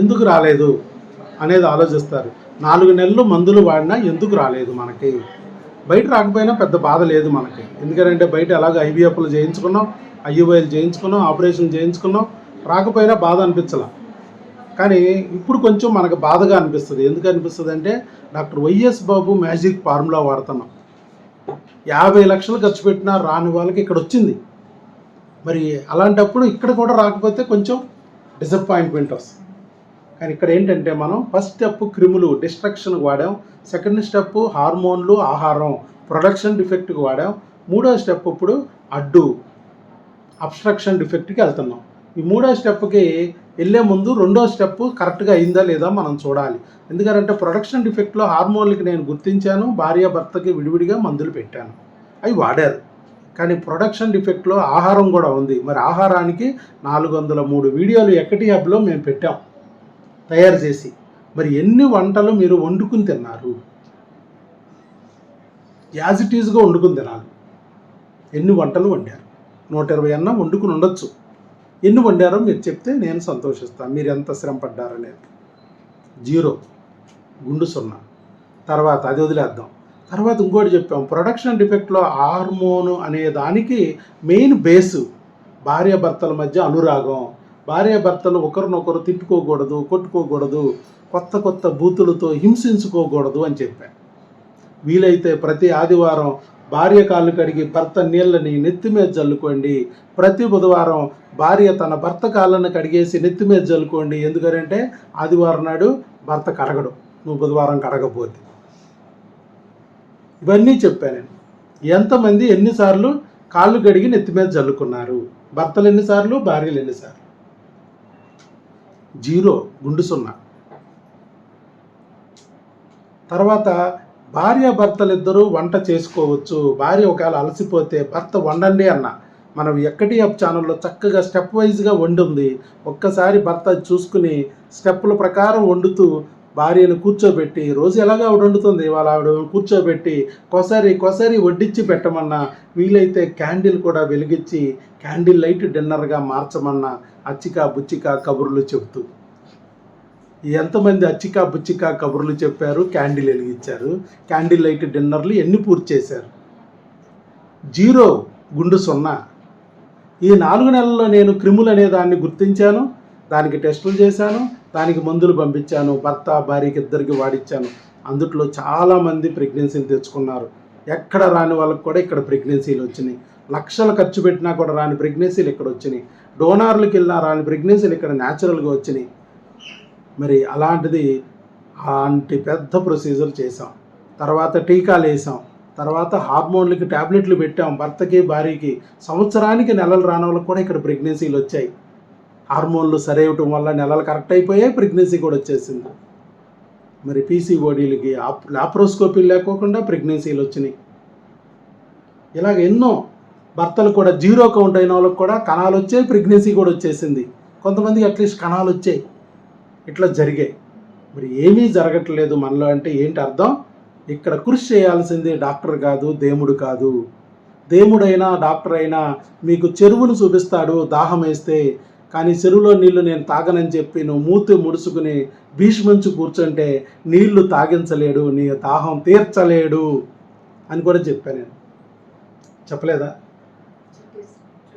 ఎందుకు రాలేదు అనేది ఆలోచిస్తారు. నాలుగు నెలలు మందులు వాడినా ఎందుకు రాలేదు మనకి? బయట రాకపోయినా పెద్ద బాధ లేదు మనకి. ఎందుకంటే బయట ఎలాగ ఐవీఎఫ్లు చేయించుకున్నాం ఐయుఐలు చేయించుకున్నాం ఆపరేషన్ చేయించుకున్నాం రాకపోయినా బాధ అనిపించాల. కానీ ఇప్పుడు కొంచెం మనకు బాధగా అనిపిస్తుంది. ఎందుకు అనిపిస్తుంది అంటే doctor YS Babu magic formula వాడుతున్నాం. యాభై లక్షలు ఖర్చు పెట్టినా రాని వాళ్ళకి ఇక్కడ వచ్చింది. మరి అలాంటప్పుడు ఇక్కడ కూడా రాకపోతే కొంచెం డిసప్పాయింట్మెంట్ వస్తుంది. కానీ ఇక్కడ ఏంటంటే మనం ఫస్ట్ స్టెప్ క్రిములు డిస్ట్రక్షన్ వాడాం. సెకండ్ స్టెప్ హార్మోన్లు ఆహారం ప్రొడక్షన్ డిఫెక్ట్కి వాడాం. మూడో స్టెప్ ఇప్పుడు అడ్డు అబ్స్ట్రక్షన్ డిఫెక్ట్కి వెళ్తున్నాం. ఈ మూడో స్టెప్కి వెళ్ళే ముందు రెండో స్టెప్ కరెక్ట్గా అయిందా లేదా మనం చూడాలి. ఎందుకంటే ప్రొడక్షన్ డిఫెక్ట్లో హార్మోన్లకి నేను గుర్తించాను భార్య భర్తకి విడివిడిగా మందులు పెట్టాను. అవి వాడారు. కానీ ప్రొడక్షన్ డిఫెక్ట్లో ఆహారం కూడా ఉంది. మరి ఆహారానికి నాలుగు వందల మూడు వీడియోలు ఎక్కటి హబ్లో మేము పెట్టాం. తయారు చేసి. మరి ఎన్ని వంటలు మీరు వండుకుని తిన్నారు? యాజ్ ఇట్ ఈజ్గా వండుకుని తినాలి. ఎన్ని వంటలు వండారు? నూట ఇరవై అన్న వండుకుని ఉండొచ్చు. ఎన్ని వండారో మీరు చెప్తే నేను సంతోషిస్తాను. మీరు ఎంత శ్రమ పడ్డారనేది జీరో. గుండు సున్నా. తర్వాత అది వదిలేద్దాం. తర్వాత ఇంకోటి చెప్పాం. ప్రొడక్షన్ డిఫెక్ట్లో హార్మోన్ అనే దానికి మెయిన్ బేసు భార్యాభర్తల మధ్య అనురాగం. భార్య భర్తలు ఒకరినొకరు తిట్టుకోకూడదు కొట్టుకోకూడదు కొత్త కొత్త బూతులతో హింసించుకోకూడదు అని చెప్పాను వీలైతే ప్రతి ఆదివారం భార్య కాళ్ళు కడిగి భర్త నీళ్ళని నెత్తి మీద చల్లుకోండి ప్రతి బుధవారం భార్య తన భర్త కాళ్ళను కడిగేసి నెత్తి మీద జల్లుకోండి. ఎందుకంటే ఆదివారం నాడు భర్త కడగడు నువ్వు బుధవారం కడగపోతే ఇవన్నీ చెప్పాను నేను. ఎంతమంది ఎన్నిసార్లు కాళ్ళు కడిగి నెత్తి మీద జల్లుకున్నారు? భర్తలు ఎన్నిసార్లు? భార్యలు ఎన్నిసార్లు? జీరో గుండు సున్నా. తర్వాత భార్య భర్తలిద్దరూ వంట చేసుకోవచ్చు. భార్య ఒకవేళ అలసిపోతే భర్త వండండి అన్న. మనం ఎక్కడి అప్ ఛానల్లో చక్కగా స్టెప్ వైజ్గా వండుంది. ఒక్కసారి భర్త చూసుకుని స్టెప్పుల ప్రకారం వండుతూ భార్యను కూర్చోబెట్టి రోజు ఎలాగ ఆవిడ వండుతుంది? ఇవాళ ఆవిడ కూర్చోబెట్టి కొసరి కొసరి వడ్డించి పెట్టమన్నా వీలైతే క్యాండిల్ కూడా వెలిగించి క్యాండిల్ లైట్ డిన్నర్గా మార్చమన్నా అచ్చిక బుచ్చిక కబుర్లు చెబుతూ. ఎంతమంది అచ్చిక బుచ్చిక కబుర్లు చెప్పారు క్యాండిల్ వెలిగించారు క్యాండిల్ లైట్ డిన్నర్లు ఎన్ని పూర్తి చేశారు? జీరో గుండు సున్నా. ఈ నాలుగు నెలల్లో నేను క్రిములు అనే దాన్ని గుర్తించాను దానికి టెస్టులు చేశాను దానికి మందులు పంపించాను భర్త భార్యకి ఇద్దరికి వాడిచ్చాను. అందుట్లో చాలామంది ప్రెగ్నెన్సీలు తెచ్చుకున్నారు. ఎక్కడ రాని వాళ్ళకి కూడా ఇక్కడ ప్రెగ్నెన్సీలు వచ్చినాయి. లక్షలు ఖర్చు పెట్టినా కూడా రాని ప్రెగ్నెన్సీలు ఇక్కడ వచ్చినాయి. డోనార్లకు వెళ్ళినా రాని ప్రెగ్నెన్సీలు ఇక్కడ న్యాచురల్గా వచ్చినాయి. మరి అలాంటిది అలాంటి పెద్ద ప్రొసీజర్ చేసాం తర్వాత టీకాలు వేసాం తర్వాత హార్మోన్లకి ట్యాబ్లెట్లు పెట్టాం. భర్తకి భార్యకి. సంవత్సరానికి నెలలు రాని వాళ్ళకి కూడా ఇక్కడ ప్రెగ్నెన్సీలు వచ్చాయి. హార్మోన్లు సరైవటం వల్ల నెలలు కరెక్ట్ అయిపోయాయి ప్రెగ్నెన్సీ కూడా వచ్చేసింది. మరి పీసీఓడీలకి లాప్రోస్కోపీ లేకోకుండా ప్రెగ్నెన్సీలు వచ్చినాయి. ఇలాగ ఎన్నో భర్తలు కూడా జీరో కౌంట్ అయిన వాళ్ళకి కూడా కణాలు వచ్చాయి ప్రెగ్నెన్సీ కూడా వచ్చేసింది. కొంతమందికి అట్లీస్ట్ కణాలు వచ్చాయి. ఇట్లా జరిగాయి. మరి ఏమీ జరగట్లేదు మనలో అంటే ఏంటి అర్థం? ఇక్కడ కృషి చేయాల్సింది డాక్టర్ కాదు దేవుడు కాదు. దేవుడైనా డాక్టర్ అయినా మీకు చెరువును చూపిస్తాడు దాహం వేస్తే కానీ చెరువులో నీళ్ళు నేను తాగనని చెప్పి నువ్వు మూతి ముడుచుకుని భీష్మించు కూర్చుంటే నీళ్ళు తాగించలేడు నీ దాహం తీర్చలేడు అని కూడా చెప్పాను నేను. చెప్పలేదా?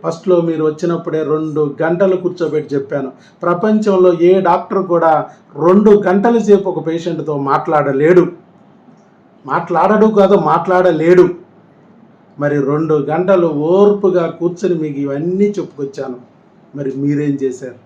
ఫస్ట్లో మీరు వచ్చినప్పుడే రెండు గంటలు కూర్చోబెట్టి చెప్పాను. ప్రపంచంలో ఏ డాక్టర్ కూడా రెండు గంటల సేపు ఒక పేషెంట్తో మాట్లాడలేడు. మాట్లాడడు కాదు మాట్లాడలేడు. మరి రెండు గంటలు ఓర్పుగా కూర్చొని మీకు ఇవన్నీ చెప్పుకొచ్చాను. మరి మీరేం చేశారు?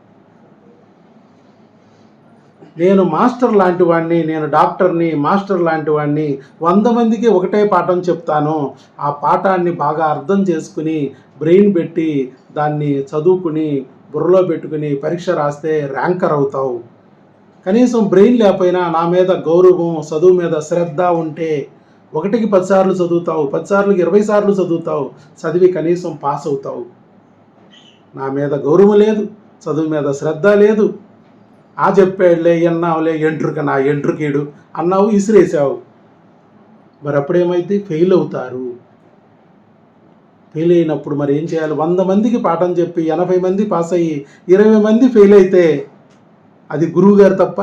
నేను మాస్టర్ లాంటి వాడిని నేను డాక్టర్ని మాస్టర్ లాంటి వాడిని వంద మందికి ఒకటే పాఠం చెప్తాను. ఆ పాఠాన్ని బాగా అర్థం చేసుకుని బ్రెయిన్ పెట్టి దాన్ని చదువుకుని బుర్రలో పెట్టుకుని పరీక్ష రాస్తే ర్యాంకర్ అవుతావు. కనీసం బ్రెయిన్ లేకపోయినా నా మీద గౌరవం చదువు మీద శ్రద్ధ ఉంటే ఒకటికి పదిసార్లు చదువుతావు పదిసార్లు ఇరవై సార్లు చదువుతావు చదివి కనీసం పాస్ అవుతావు. నా మీద గౌరవం లేదు చదువు మీద శ్రద్ధ లేదు. ఆ చెప్పాడులే ఎన్నావులే ఎంట్రుక నా ఎంట్రుకీడు అన్నావు ఇసిరేసావు మరి అప్పుడేమైతే ఫెయిల్ అవుతారు. ఫెయిల్ అయినప్పుడు మరి ఏం చేయాలి? వంద మందికి పాఠం చెప్పి ఎనభై మంది పాస్ అయ్యి ఇరవై మంది ఫెయిల్ అయితే అది గురువు గారు తప్ప.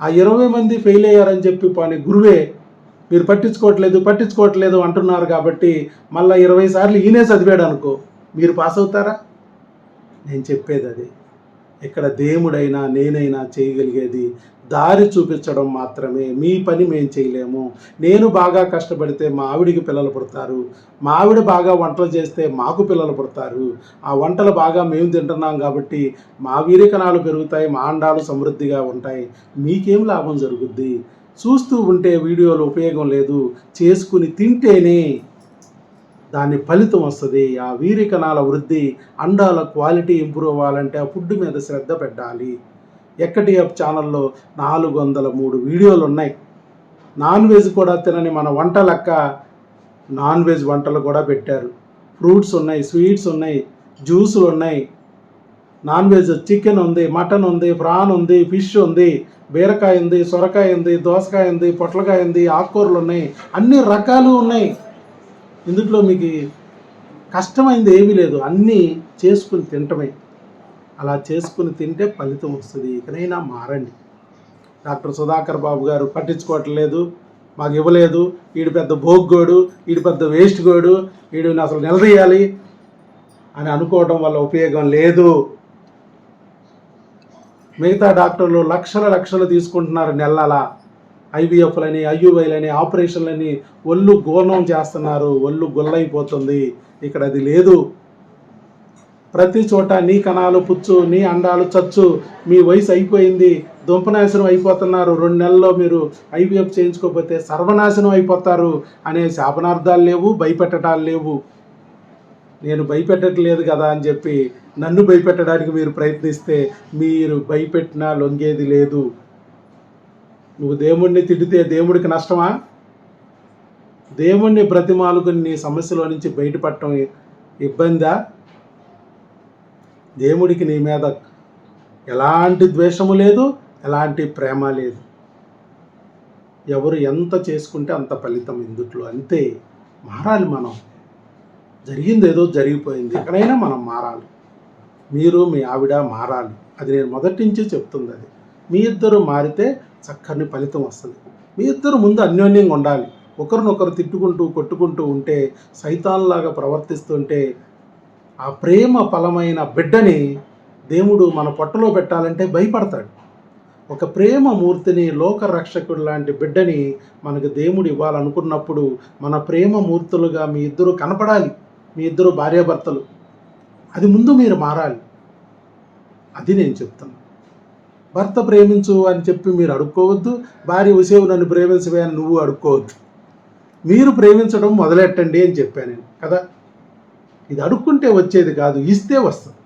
ఆ ఇరవై మంది ఫెయిల్ అయ్యారని చెప్పి పోనీ గురువే మీరు పట్టించుకోవట్లేదు పట్టించుకోవట్లేదు అంటున్నారు కాబట్టి మళ్ళీ ఇరవై సార్లు ఈయనే చదివాడు అనుకో మీరు పాస్ అవుతారా? నేను చెప్పేది అది. ఇక్కడ దేవుడైనా నేనైనా చేయగలిగేది దారి చూపించడం మాత్రమే. మీ పని మేము చేయలేము. నేను బాగా కష్టపడితే మా ఆవిడికి పిల్లలు పుడతారు. మా ఆవిడ బాగా వంటలు చేస్తే మాకు పిల్లలు పుడతారు. ఆ వంటలు బాగా మేము తింటున్నాం కాబట్టి మా వీరికణాలు పెరుగుతాయి మా అండాలు సమృద్ధిగా ఉంటాయి. మీకేం లాభం జరుగుద్ది? చూస్తూ ఉంటే వీడియోలు ఉపయోగం లేదు. చేసుకుని తింటేనే దాని ఫలితం వస్తుంది. ఆ వీరికణాల వృద్ధి అండాల క్వాలిటీ ఇంప్రూవ్ అవ్వాలంటే ఆ ఫుడ్ మీద శ్రద్ధ పెట్టాలి. ఎక్కటి ఛానల్లో నాలుగు వందల మూడు వీడియోలు ఉన్నాయి నాన్ వెజ్ కూడా తినని మన వంట లెక్క నాన్ వెజ్ వంటలు కూడా పెట్టారు. ఫ్రూట్స్ ఉన్నాయి స్వీట్స్ ఉన్నాయి జ్యూసులు ఉన్నాయి నాన్ వెజ్ చికెన్ ఉంది మటన్ ఉంది ప్రాన్ ఉంది ఫిష్ ఉంది బీరకాయ ఉంది సొరకాయ ఉంది దోసకాయ ఉంది పొట్లకాయ ఉంది ఆకుకూరలు ఉన్నాయి. అన్ని రకాలు ఉన్నాయి. ఇందులో మీకు కష్టమైంది ఏమీ లేదు. అన్నీ చేసుకుని తింటమే. అలా చేసుకుని తింటే ఫలితం వస్తుంది. ఇకనైనా మారండి. డాక్టర్ సుధాకర్ బాబు గారు పట్టించుకోవట్లేదు మాకు ఇవ్వలేదు. వీడు పెద్ద భోగ్గోడు వీడు పెద్ద వేస్ట్ గోడు వీడిని అసలు నిలదీయాలి అని అనుకోవడం వల్ల ఉపయోగం లేదు. మిగతా డాక్టర్లు లక్షల లక్షలు తీసుకుంటున్నారు నెలలా. ఐవీఎఫ్లని ఐయువైలని ఆపరేషన్లని ఒళ్ళు గోర్ణం చేస్తున్నారు ఒళ్ళు గుల్లైపోతుంది. ఇక్కడ అది లేదు. ప్రతి చోట నీ కణాలు పుచ్చు నీ అండాలు చచ్చు మీ వయసు అయిపోయింది దుంపనాశనం అయిపోతున్నారు రెండు నెలల్లో మీరు ఐవీఎఫ్ చేయించుకోకపోతే సర్వనాశనం అయిపోతారు అనే శాపనార్థాలు లేవు భయపెట్టడాలు లేవు. నేను భయపెట్టట్లేదు కదా అని చెప్పి నన్ను భయపెట్టడానికి మీరు ప్రయత్నిస్తే మీరు భయపెట్టినా లొంగేది లేదు. నువ్వు దేవుణ్ణి తిడితే దేవుడికి నష్టమా? దేవుణ్ణి బ్రతిమాలుకుని నీ సమస్యలో నుంచి బయటపడటం ఇబ్బందా? దేవుడికి నీ మీద ఎలాంటి ద్వేషము లేదు ఎలాంటి ప్రేమ లేదు. ఎవరు ఎంత చేసుకుంటే అంత ఫలితం ఇందుట్లో అంతే. మారాలి మనం. జరిగింది ఏదో జరిగిపోయింది. ఎక్కడైనా మనం మారాలి. మీరు మీ ఆవిడ మారాలి. అది నేను మొదటి నుంచి చెప్తుంది అది. మీ ఇద్దరు మారితే చక్కని ఫలితం వస్తుంది. మీ ఇద్దరు ముందు అన్యోన్యంగా ఉండాలి. ఒకరినొకరు తిట్టుకుంటూ కొట్టుకుంటూ ఉంటే సైతాన్లాగా ప్రవర్తిస్తుంటే ఆ ప్రేమ ఫలమైన బిడ్డని దేవుడు మన పొట్టలో పెట్టాలంటే భయపడతాడు. ఒక ప్రేమ మూర్తిని లోక రక్షకుడు లాంటి బిడ్డని మనకు దేవుడు ఇవ్వాలనుకున్నప్పుడు మన ప్రేమ మూర్తులుగా మీ ఇద్దరు కనపడాలి. మీ ఇద్దరు భార్యాభర్తలు. అది ముందు మీరు మారాలి. అది నేను చెప్తాను భర్త ప్రేమించు అని చెప్పి మీరు అడుక్కోవద్దు భార్య ఉసేవు నన్ను ప్రేమించవే అని నువ్వు అడుక్కోవద్దు. మీరు ప్రేమించడం మొదలెట్టండి అని చెప్పాను నేను కదా? ఇది అడుక్కుంటే వచ్చేది కాదు ఇస్తే వస్తుంది.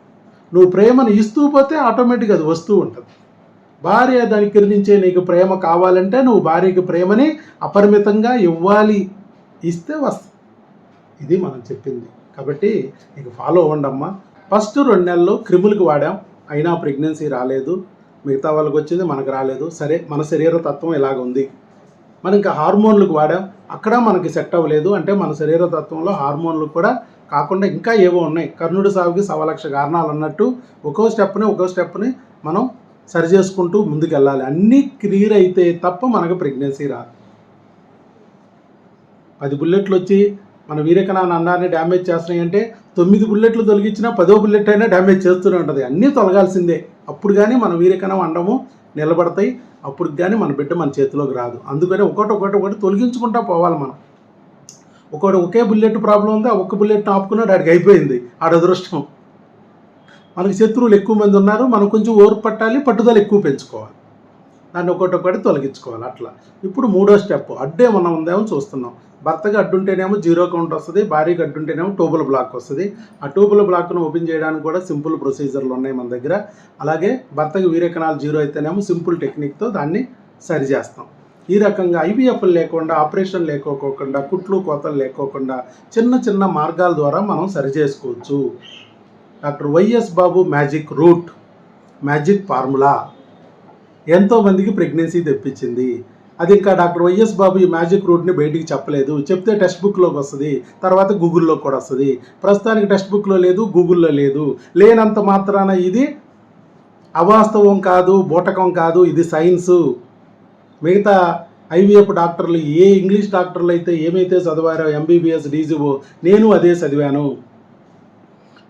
నువ్వు ప్రేమను ఇస్తూ పోతే ఆటోమేటిక్గా అది వస్తూ ఉంటుంది. భార్య దానికి కిరించే నీకు ప్రేమ కావాలంటే నువ్వు భార్యకి ప్రేమని అపరిమితంగా ఇవ్వాలి. ఇస్తే వస్తుంది. ఇది మనం చెప్పింది. కాబట్టి నీకు ఫాలో అవ్వండి అమ్మా ఫస్ట్ రెండు నెలలు క్రిములకు వాడాం. అయినా ప్రెగ్నెన్సీ రాలేదు. మిగతా వాళ్ళకి వచ్చింది మనకు రాలేదు. సరే మన శరీర తత్వం ఇలాగ ఉంది. మనం ఇంకా హార్మోన్లకు వాడాం. అక్కడ మనకి సెట్ అవ్వలేదు అంటే మన శరీర తత్వంలో హార్మోన్లు కూడా కాకుండా ఇంకా ఏవో ఉన్నాయి. కర్ణుడి సాగుకి సవలక్ష కారణాలు అన్నట్టు ఒక్కో స్టెప్ని ఒక్కో స్టెప్ని మనం సరి చేసుకుంటూ ముందుకెళ్ళాలి. అన్నీ క్లియర్ అయితే తప్ప మనకు ప్రెగ్నెన్సీ రాదు. పది బుల్లెట్లు వచ్చి మన వీరకణాన్ని అండాన్ని డ్యామేజ్ చేస్తున్నాయి అంటే తొమ్మిది బుల్లెట్లు తొలగించినా పదో బుల్లెట్ అయినా డ్యామేజ్ చేస్తూనే ఉంటుంది. అన్నీ తొలగాల్సిందే. అప్పుడు కానీ మన వీరికనం అండము నిలబడతాయి. అప్పుడు కానీ మన బిడ్డ మన చేతిలోకి రాదు. అందుకని ఒకటి ఒకటి ఒకటి తొలగించుకుంటా పోవాలి మనం. ఒకటి ఒకే బుల్లెట్ ప్రాబ్లం ఉంది ఆ ఒక్క బుల్లెట్ ఆపుకున్నాడు ఆడికి అయిపోయింది ఆడ అదృష్టం. మనకి శత్రువులు ఎక్కువ మంది ఉన్నారు మనం కొంచెం ఓర్పు పట్టాలి పట్టుదల ఎక్కువ పెంచుకోవాలి. దాన్ని ఒకటొకటి తొలగించుకోవాలి అట్లా. ఇప్పుడు మూడో స్టెప్ అడ్డు ఏమన్నా ఉందేమో చూస్తున్నాం. భర్తకి అడ్డుంటేనేమో జీరో కౌంట్ వస్తుంది భార్యకి అడ్డుంటేనేమో టూబుల్ బ్లాక్ వస్తుంది. ఆ టూబుల్ బ్లాక్ను ఓపెన్ చేయడానికి కూడా సింపుల్ ప్రొసీజర్లు ఉన్నాయి మన దగ్గర. అలాగే భర్తకి వీరకణాలు జీరో అయితేనేమో సింపుల్ టెక్నిక్తో దాన్ని సరి చేస్తాం. ఈ రకంగా ఐవీఎఫ్లు లేకుండా ఆపరేషన్ లేకోకుండా కుట్లు కోతలు లేకోకుండా చిన్న చిన్న మార్గాల ద్వారా మనం సరి చేసుకోవచ్చు. Doctor YS Babu magic root magic formula. ఎంతోమందికి ప్రెగ్నెన్సీ తెప్పించింది. అది ఇంకా డాక్టర్ వైఎస్ బాబు ఈ మ్యాజిక్ రూట్ని బయటికి చెప్పలేదు. చెప్తే టెక్స్ట్ బుక్లోకి వస్తుంది తర్వాత గూగుల్లో కూడా వస్తుంది. ప్రస్తుతానికి టెక్స్ట్ బుక్లో లేదు గూగుల్లో లేదు. లేనంత మాత్రాన ఇది అవాస్తవం కాదు బూటకం కాదు ఇది సైన్సు మిగతా ఐవీఎఫ్ డాక్టర్లు ఏ ఇంగ్లీష్ డాక్టర్లు అయితే ఏమైతే చదివారో ఎంబీబీఎస్ డీజీఓ నేను అదే చదివాను.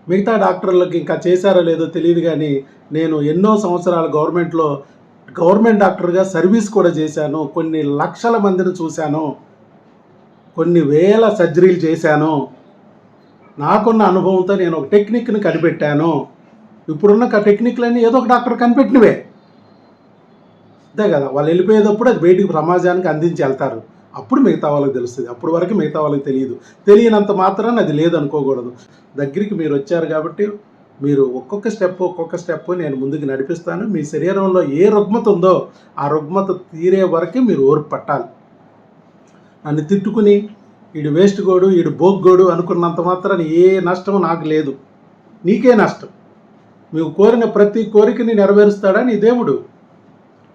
మిగతా డాక్టర్లకు ఇంకా చేశారో లేదో తెలియదు కానీ నేను ఎన్నో సంవత్సరాలు గవర్నమెంట్లో గవర్నమెంట్ డాక్టర్గా సర్వీస్ కూడా చేశాను. కొన్ని లక్షల మందిని చూశాను. కొన్ని వేల సర్జరీలు చేశాను. నాకున్న అనుభవంతో నేను ఒక టెక్నిక్ని కనిపెట్టాను. ఇప్పుడున్న టెక్నిక్లన్నీ ఏదో ఒక డాక్టర్ కనిపెట్టినవే. అంతే కదా. వాళ్ళు వెళ్ళిపోయేటప్పుడు అది బయటికి సమాజానికి అందించి వెళ్తారు. అప్పుడు మిగతా వాళ్ళకి తెలుస్తుంది. అప్పుడు వరకు మిగతా వాళ్ళకి తెలియదు. తెలియనంత మాత్రాన అది లేదనుకోకూడదు. దగ్గరికి మీరు వచ్చారు కాబట్టి మీరు ఒక్కొక్క స్టెప్ ఒక్కొక్క స్టెప్ నేను ముందుకు నడిపిస్తాను. మీ శరీరంలో ఏ రుగ్మత ఉందో ఆ రుగ్మత తీరే వరకే మీరు ఓర్పు పట్టాలి. నన్ను తిట్టుకుని వీడు వేస్ట్ గోడు వీడు బోగ్గోడు అనుకున్నంత మాత్రాన్ని ఏ నష్టం నాకు లేదు. నీకే నష్టం. నువ్వు కోరిన ప్రతి కోరికని నెరవేరుస్తాడా నీ దేవుడు?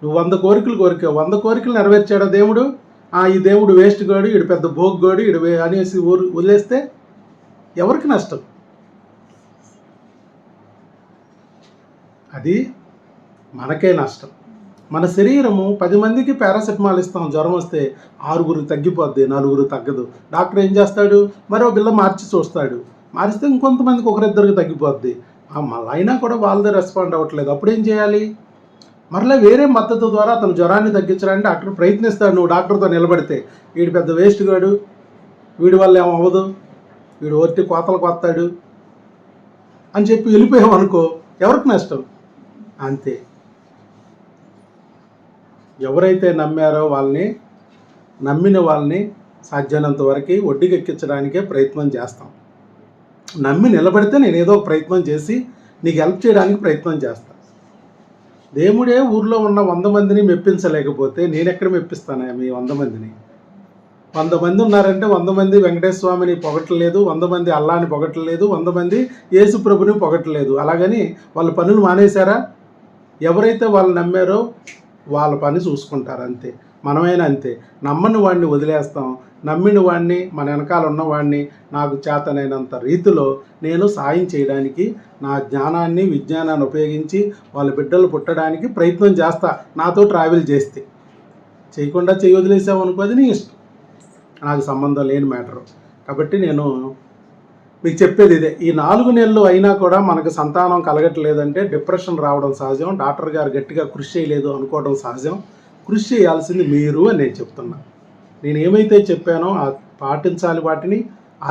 నువ్వు వంద కోరికలు కోరికావు వంద కోరికలు నెరవేర్చాడా దేవుడు? ఆ ఈ దేవుడు వేస్ట్ గోడు వీడు పెద్ద బోగ్గోడు వీడు వే- అనేసి ఊరు వదిలేస్తే ఎవరికి నష్టం? అది మనకే నష్టం. మన శరీరము పది మందికి పారాసెటమాల్ ఇస్తాం జ్వరం వస్తే ఆరుగురు తగ్గిపోద్ది నలుగురు తగ్గదు. డాక్టర్ ఏం చేస్తాడు? మరో బిల్ల మార్చి చూస్తాడు. మారిస్తే ఇంకొంతమందికి ఒకరిద్దరికి తగ్గిపోద్ది. మళ్ళీ అయినా కూడా వాళ్ళదే రెస్పాండ్ అవ్వట్లేదు. అప్పుడు ఏం చేయాలి? మరలా వేరే మద్దతు ద్వారా అతను జ్వరాన్ని తగ్గించడానికి డాక్టర్ ప్రయత్నిస్తాడు. నువ్వు డాక్టర్తో నిలబడితే వీడు పెద్ద వేస్ట్ గాడు. వీడి వల్ల ఏమవ్వదు వీడు ఒట్టి కోతలు కొత్తాడు అని చెప్పి వెళ్ళిపోయాం అనుకో ఎవరికి నష్టం? అంతే. ఎవరైతే నమ్మారో వాళ్ళని నమ్మిన వాళ్ళని సాధ్యమైనంత వరకు ఒడ్డుకెక్కించడానికే ప్రయత్నం చేస్తాం. నమ్మి నిలబడితే నేను ఏదో ప్రయత్నం చేసి నీకు హెల్ప్ చేయడానికి ప్రయత్నం చేస్తాను దేవుడే ఊర్లో ఉన్న వంద మందిని మెప్పించలేకపోతే నేను ఎక్కడ మెప్పిస్తాను మీ వంద మందిని? వంద మంది ఉన్నారంటే వంద మంది వెంకటేశ్వర స్వామిని పొగట్లేదు వంద మంది అల్లాని పొగట్లేదు వంద మంది యేసు ప్రభుని అలాగని వాళ్ళ పనులు మానేశారా? ఎవరైతే వాళ్ళు నమ్మారో వాళ్ళ పని చూసుకుంటారు అంతే. మనమైనా అంతే. నమ్మని వాడిని వదిలేస్తాం. నమ్మిన వాడిని మన వెనకాల ఉన్నవాడిని నాకు చేతనైనంత రీతిలో నేను సాయం చేయడానికి నా జ్ఞానాన్ని విజ్ఞానాన్ని ఉపయోగించి వాళ్ళ బిడ్డలు పుట్టడానికి ప్రయత్నం చేస్తా. నాతో ట్రావెల్ చేస్తే. చేయకుండా చేయి వదిలేసామనుకో అది నీ ఇష్టం. నాకు సంబంధం లేని మ్యాటరు. కాబట్టి నేను మీకు చెప్పేది ఇదే. ఈ నాలుగు నెలలు అయినా కూడా మనకు సంతానం కలగట్లేదంటే డిప్రెషన్ రావడం సహజం డాక్టర్ గారు గట్టిగా కృషి చేయలేదు అనుకోవడం సహజం. కృషి చేయాల్సింది మీరు అని నేను చెప్తున్నా. నేను ఏమైతే చెప్పానో ఆ పాటించాలి వాటిని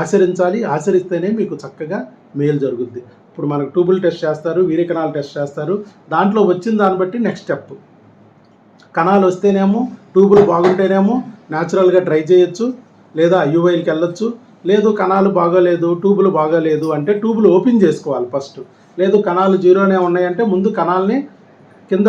ఆచరించాలి ఆచరిస్తేనే మీకు చక్కగా మేలు జరుగుద్ది. ఇప్పుడు మనకు ట్యూబుల్ టెస్ట్ చేస్తారు వీరికణాలు టెస్ట్ చేస్తారు. దాంట్లో వచ్చిన దాన్ని బట్టి నెక్స్ట్ స్టెప్. కణాలు వస్తేనేమో ట్యూబులు బాగుంటేనేమో న్యాచురల్గా ట్రై చేయొచ్చు లేదా యూఐలకి వెళ్ళొచ్చు. లేదు కణాలు బాగోలేదు ట్యూబులు బాగోలేదు అంటే ట్యూబులు ఓపెన్ చేసుకోవాలి ఫస్ట్. లేదు కణాలు జీరోనే ఉన్నాయంటే ముందు కణాలని కింద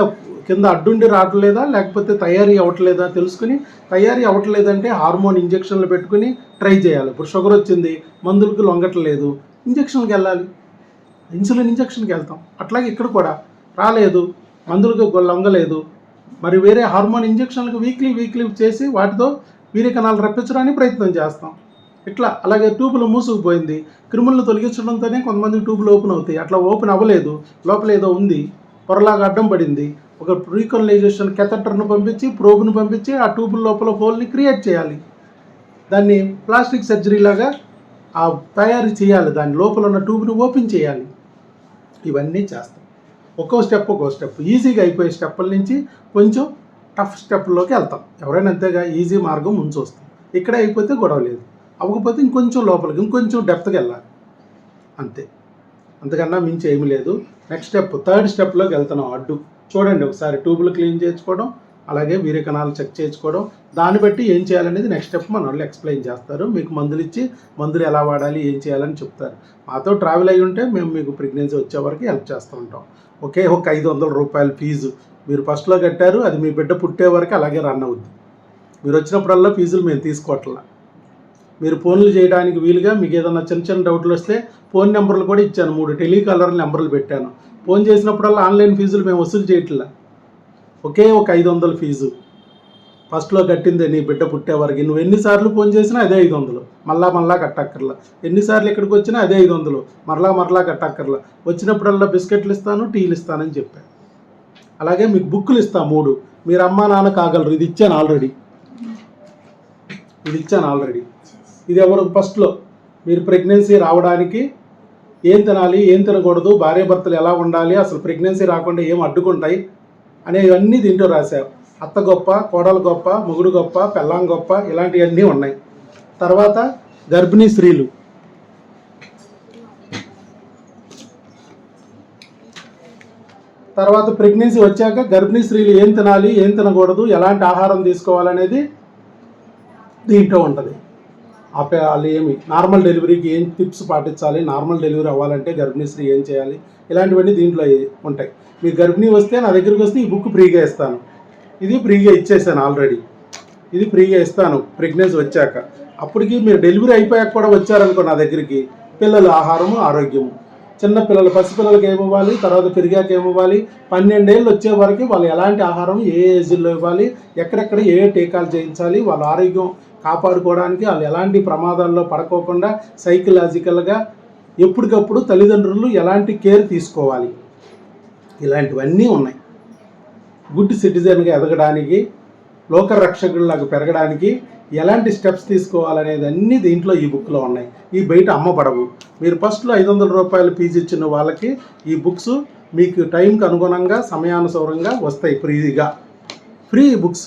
కింద అడ్డుండి రావట్లేదా లేకపోతే తయారీ అవ్వట్లేదా తెలుసుకుని తయారీ అవ్వట్లేదంటే హార్మోన్ ఇంజక్షన్లు పెట్టుకుని ట్రై చేయాలి. ఇప్పుడు షుగర్ వచ్చింది మందులకు లొంగట్లేదు ఇంజక్షన్కి వెళ్ళాలి. ఇన్సులిన్ ఇంజక్షన్కి వెళ్తాం. అట్లాగే ఇక్కడ కూడా రాలేదు మందులకు లొంగలేదు మరి వేరే హార్మోన్ ఇంజక్షన్లకు వీక్లీ వీక్లీ చేసి వాటితో వీరి కణాలు రప్పించడానికి ప్రయత్నం చేస్తాం. ఇట్లా అలాగే ట్యూబులు మూసుకుపోయింది. క్రిములను తొలగించడంతోనే కొంతమంది ట్యూబులు ఓపెన్ అవుతాయి. అట్లా ఓపెన్ అవ్వలేదు. లోపల ఏదో ఉంది. పొరలాగా అడ్డం పడింది. ఒక రీకనలైజేషన్ కెథటర్ను పంపించి ప్రోబ్ను పంపించి ఆ ట్యూబుల లోపల హోల్ని క్రియేట్ చేయాలి. దాన్ని ప్లాస్టిక్ సర్జరీ లాగా ఆ తయారు చేయాలి. దాని లోపల ఉన్న ట్యూబ్ని ఓపెన్ చేయాలి. ఇవన్నీ చేస్తాం. ఒక్కో స్టెప్ ఒక్కో స్టెప్. ఈజీగా అయిపోయే స్టెప్పుల నుంచి కొంచెం టఫ్ స్టెప్లోకి వెళ్తాం. ఎవరైనా అంతేగా ఈజీ మార్గం ముంచు వస్తాం ఇక్కడే అయిపోతే గొడవ లేదు. అవ్వకపోతే ఇంకొంచెం లోపలికి ఇంకొంచెం డెప్త్కి వెళ్ళాలి. అంతే. అంతకన్నా మించి ఏమీ లేదు. నెక్స్ట్ స్టెప్ థర్డ్ స్టెప్లోకి వెళ్తున్నాం అడ్డు. చూడండి ఒకసారి ట్యూబులు క్లీన్ చేసుకోవడం అలాగే వీరి కణాలు చెక్ చేసుకోవడం దాన్ని బట్టి ఏం చేయాలనేది నెక్స్ట్ స్టెప్ మన వాళ్ళు ఎక్స్ప్లెయిన్ చేస్తారు. మీకు మందులు ఇచ్చి మందులు ఎలా వాడాలి ఏం చేయాలని చెప్తారు. మాతో ట్రావెల్ అయ్యి ఉంటే మేము మీకు ప్రెగ్నెన్సీ వచ్చే వరకు హెల్ప్ చేస్తూ ఉంటాం. ఒకే ఒక ఐదు వందల రూపాయల ఫీజు. మీరు ఫస్ట్లో కట్టారు అది మీ బిడ్డ పుట్టే వరకు అలాగే రన్ అవుద్ది. మీరు వచ్చినప్పుడల్లా ఫీజులు మేము తీసుకోవట్లా. మీరు ఫోన్లు చేయడానికి వీలుగా మీకు ఏదైనా చిన్న చిన్న డౌట్లు వస్తే ఫోన్ నెంబర్లు కూడా ఇచ్చాను మూడు టెలికాలర్ నెంబర్లు పెట్టాను. ఫోన్ చేసినప్పుడల్లా ఆన్లైన్ ఫీజులు మేము వసూలు చేయట్లా. ఒకే ఒక ఐదు వందల ఫీజు. ఫస్ట్లో కట్టిందే నీ బిడ్డ పుట్టే వరకు నువ్వు ఎన్నిసార్లు ఫోన్ చేసినా అదే ఐదు వందలు. మళ్ళా మళ్ళా కట్టక్కర్లా. ఎన్నిసార్లు ఇక్కడికి వచ్చినా అదే ఐదు వందలు. మరలా మరలా కట్టక్కర్లా. వచ్చినప్పుడల్లా బిస్కెట్లు ఇస్తాను టీలు ఇస్తానని చెప్పాను అలాగే మీకు బుక్కులు ఇస్తా మూడు. మీరు అమ్మా నాన్న కాగలరు. ఇది ఇచ్చాను ఆల్రెడీ. ఇది ఇచ్చాను ఆల్రెడీ. ఇది ఎవరు ఫస్ట్లో మీరు ప్రెగ్నెన్సీ రావడానికి ఏం తినాలి ఏం తినకూడదు భార్యాభర్తలు ఎలా ఉండాలి అసలు ప్రెగ్నెన్సీ రాకుండా ఏం అడ్డుకుంటాయి అనేవన్నీ దీంట్లో రాశారు. అత్త గొప్ప కోడలు గొప్ప మొగుడు గొప్ప పెళ్ళాం గొప్ప ఇలాంటివన్నీ ఉన్నాయి. తర్వాత గర్భిణీ స్త్రీలు. తర్వాత ప్రెగ్నెన్సీ వచ్చాక గర్భిణీ స్త్రీలు ఏం తినాలి ఏం తినకూడదు ఎలాంటి ఆహారం తీసుకోవాలనేది దీంట్లో ఉంటుంది. ఆ వాళ్ళు ఏమి? నార్మల్ డెలివరీకి ఏం టిప్స్ పాటించాలి? నార్మల్ డెలివరీ అవ్వాలంటే గర్భిణీ ఏం చేయాలి? ఇలాంటివన్నీ దీంట్లో ఉంటాయి. మీ గర్భిణీ వస్తే నా దగ్గరికి వస్తే ఈ బుక్ ఫ్రీగా ఇస్తాను. ఇది ఫ్రీగా ఇచ్చేసాను ఆల్రెడీ. ఇది ఫ్రీగా ఇస్తాను ప్రెగ్నెన్సీ వచ్చాక. అప్పటికి మీరు డెలివరీ అయిపోయాక కూడా వచ్చారనుకో నా దగ్గరికి. పిల్లల ఆహారము ఆరోగ్యము. చిన్న పిల్లలు పసిపిల్లలకి ఏమి ఇవ్వాలి? తర్వాత పెరిగాక ఏమి ఇవ్వాలి? పన్నెండేళ్ళు వచ్చే వరకు వాళ్ళు ఎలాంటి ఆహారం ఏ ఏజ్లో ఇవ్వాలి? ఎక్కడెక్కడ ఏ టీకాలు చేయించాలి? వాళ్ళ ఆరోగ్యం కాపాడుకోవడానికి వాళ్ళు ఎలాంటి ప్రమాదాల్లో పడుకోకుండా సైకలాజికల్గా ఎప్పటికప్పుడు తల్లిదండ్రులు ఎలాంటి కేర్ తీసుకోవాలి? ఇలాంటివన్నీ ఉన్నాయి. గుడ్ సిటిజన్గా ఎదగడానికి లోక పెరగడానికి ఎలాంటి స్టెప్స్ తీసుకోవాలనేది అన్నీ దీంట్లో ఈ బుక్లో ఉన్నాయి. ఈ బయట అమ్మబడవు మీరు ఫస్ట్లో ఐదు వందల రూపాయలు ఫీజు ఇచ్చిన వాళ్ళకి ఈ బుక్స్ మీకు టైంకి అనుగుణంగా సమయానుసారంగా వస్తాయి ఫ్రీగా. Free books